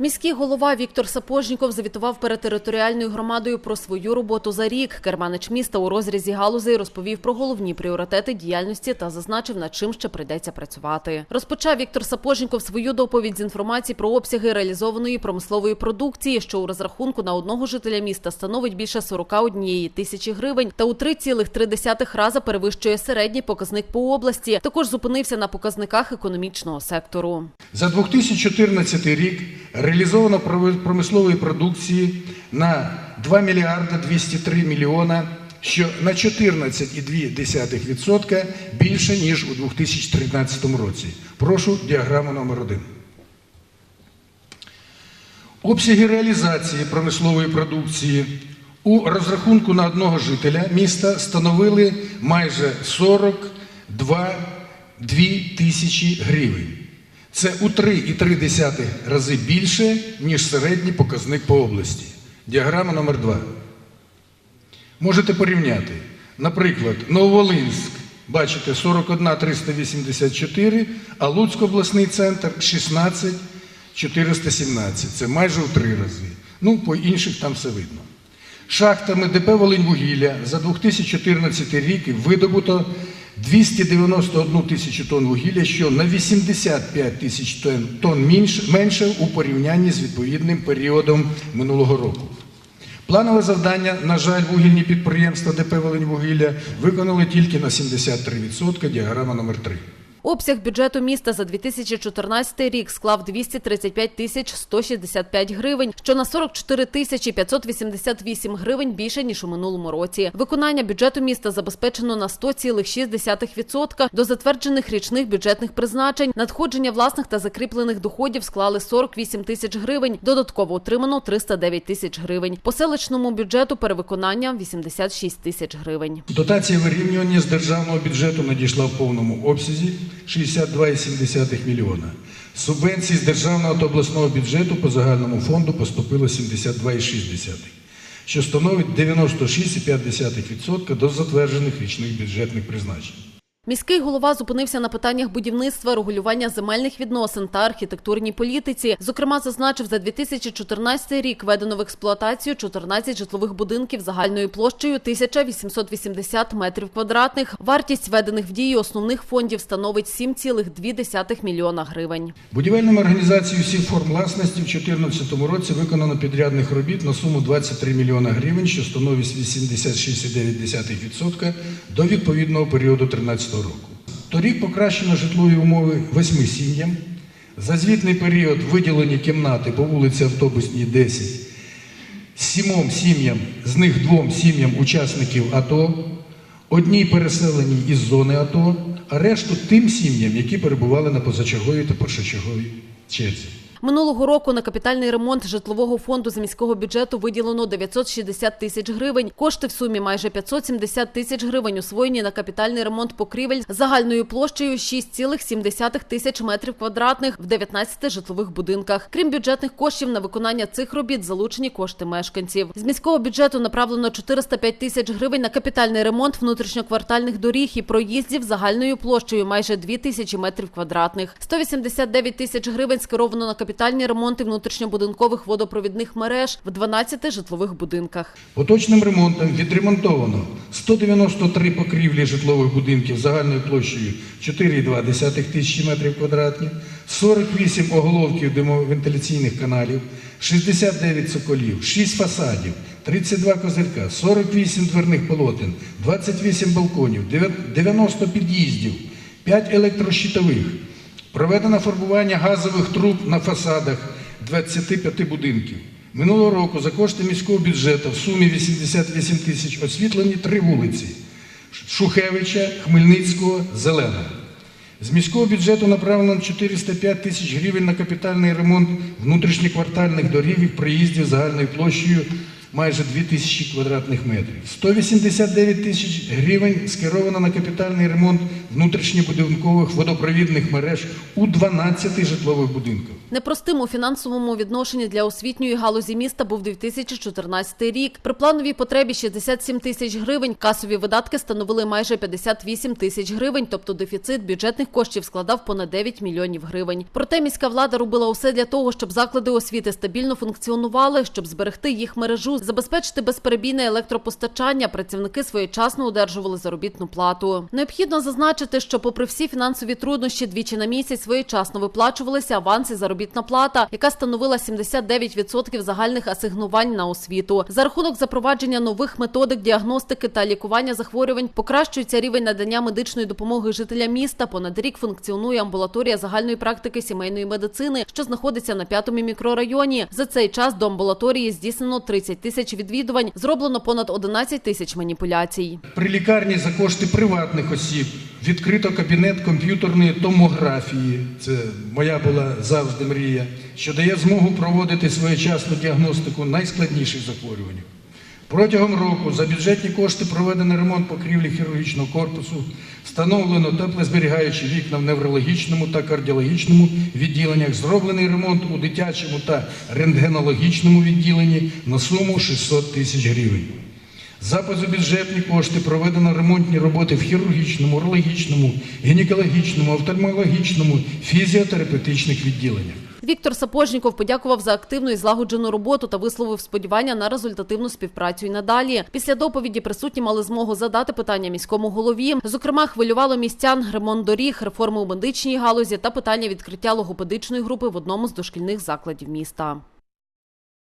Міський голова Віктор Сапожніков завітував перед територіальною громадою про свою роботу за рік. Керманич міста у розрізі галузей розповів про головні пріоритети діяльності та зазначив, над чим ще прийдеться працювати. Розпочав Віктор Сапожніков свою доповідь з інформації про обсяги реалізованої промислової продукції, що у розрахунку на одного жителя міста становить більше 41 тисячі гривень та у 3,3 рази перевищує середній показник по області. Також зупинився на показниках економічного сектору. За 2014 рік реалізовано прови- промислової продукції на 2 мільярди 203 мільйона, що на 14,2% більше, ніж у 2013 році. Прошу діаграму номер 1. Обсяги реалізації промислової продукції у розрахунку на одного жителя міста становили майже 42 тисячі гривень. Це у 3,3 рази більше, ніж середній показник по області. Діаграма номер 2. Можете порівняти. Наприклад, Нововолинськ, бачите, 41 384, а Луцьк обласний центр 16 417. Це майже в три рази. Ну, по інших там все видно. Шахтами ДП «Волиньвугілля» за 2014 рік видобуто 291 тисячу тонн вугілля, що на 85 тисяч тонн, менше у порівнянні з відповідним періодом минулого року. Планове завдання, на жаль, вугільні підприємства ДП «Волиньвугілля» виконали тільки на 73%, діаграма номер 3. Обсяг бюджету міста за 2014 рік склав 235 тисяч 165 гривень, що на 44 тисячі 588 гривень більше, ніж у минулому році. Виконання бюджету міста забезпечено на 100,6% до затверджених річних бюджетних призначень. Надходження власних та закріплених доходів склали 48 тисяч гривень. Додатково отримано 309 тисяч гривень. По селищному бюджету перевиконання 86 тисяч гривень. Дотація вирівнювання з державного бюджету надійшла в повному обсязі 62,7 мільйона. Субвенцій з державного та обласного бюджету по загальному фонду поступило 72,6, що становить 96,5% до затверджених річних бюджетних призначень. Міський голова зупинився на питаннях будівництва, регулювання земельних відносин та архітектурній політиці. Зокрема, зазначив, за 2014 рік введено в експлуатацію 14 житлових будинків загальною площею 1880 метрів квадратних. Вартість введених в дію основних фондів становить 7,2 мільйона гривень. Будівельними організацією всіх форм власності в 2014 році виконано підрядних робіт на суму 23 мільйона гривень, що становить 86,9% до відповідного періоду 2013 року. Торік покращено житлові умови восьми сім'ям. За звітний період виділені кімнати по вулиці Автобусній 10 сімом сім'ям, з них двом сім'ям учасників АТО, одній переселеній із зони АТО, а решту тим сім'ям, які перебували на позачерговій та першочерговій черзі. Минулого року на капітальний ремонт житлового фонду з міського бюджету виділено 960 тисяч гривень. Кошти в сумі майже 570 тисяч гривень освоєні на капітальний ремонт покрівель загальною площею 6,7 тисяч метрів квадратних в 19 житлових будинках. Крім бюджетних коштів на виконання цих робіт залучені кошти мешканців. З міського бюджету направлено 405 тисяч гривень на капітальний ремонт внутрішньоквартальних доріг і проїздів загальною площею майже 2 тисячі метрів квадратних. 189 тисяч гривень скеровано на капітальні ремонти внутрішньобудинкових водопровідних мереж в 12 житлових будинках. Поточним ремонтом відремонтовано 193 покрівлі житлових будинків загальною площею 4,2 тисячі метрів квадратних, 48 оголовків димовентиляційних каналів, 69 цоколів, 6 фасадів, 32 козирка, 48 дверних полотен, 28 балконів, 90 під'їздів, 5 електрощитових. Проведено фарбування газових труб на фасадах 25 будинків. Минулого року за кошти міського бюджету в сумі 88 тисяч освітлені три вулиці Шухевича, Хмельницького, Зелена. З міського бюджету направлено 405 тисяч гривень на капітальний ремонт внутрішньоквартальних доріг і проїздів загальною площею майже 2 тисячі квадратних метрів. 189 тисяч гривень скеровано на капітальний ремонт внутрішньобудинкових водопровідних мереж у 12 житлових будинках. Непростим у фінансовому відношенні для освітньої галузі міста був 2014 рік. При плановій потребі 67 тисяч гривень касові видатки становили майже 58 тисяч гривень, тобто дефіцит бюджетних коштів складав понад 9 мільйонів гривень. Проте міська влада робила усе для того, щоб заклади освіти стабільно функціонували, щоб зберегти їх мережу, забезпечити безперебійне електропостачання. Працівники своєчасно одержували заробітну плату. Необхідно зазначити, що, попри всі фінансові труднощі, двічі на місяць своєчасно виплачувалися аванси заробітна плата, яка становила 79% загальних асигнувань на освіту. За рахунок запровадження нових методик діагностики та лікування захворювань покращується рівень надання медичної допомоги жителям міста. Понад рік функціонує амбулаторія загальної практики сімейної медицини, що знаходиться на п'ятому мікрорайоні. За цей час до амбулаторії здійснено 30 тисяч відвідувань, зроблено понад 11 тисяч маніпуляцій. При лікарні за кошти приватних осіб відкрито кабінет комп'ютерної томографії. Це моя була завжди мрія, що дає змогу проводити своєчасну діагностику найскладніших захворювань. Протягом року за бюджетні кошти проведено ремонт покрівлі хірургічного корпусу, встановлено теплозберігаючі вікна в неврологічному та кардіологічному відділеннях, зроблений ремонт у дитячому та рентгенологічному відділенні на суму 600 тисяч гривень. За позабюджетні кошти проведено ремонтні роботи в хірургічному, урологічному, гінекологічному, офтальмологічному, фізіотерапевтичних відділеннях. Віктор Сапожніков подякував за активну і злагоджену роботу та висловив сподівання на результативну співпрацю і надалі. Після доповіді присутні мали змогу задати питання міському голові. Зокрема, хвилювало містян ремонт доріг, реформи у медичній галузі та питання відкриття логопедичної групи в одному з дошкільних закладів міста.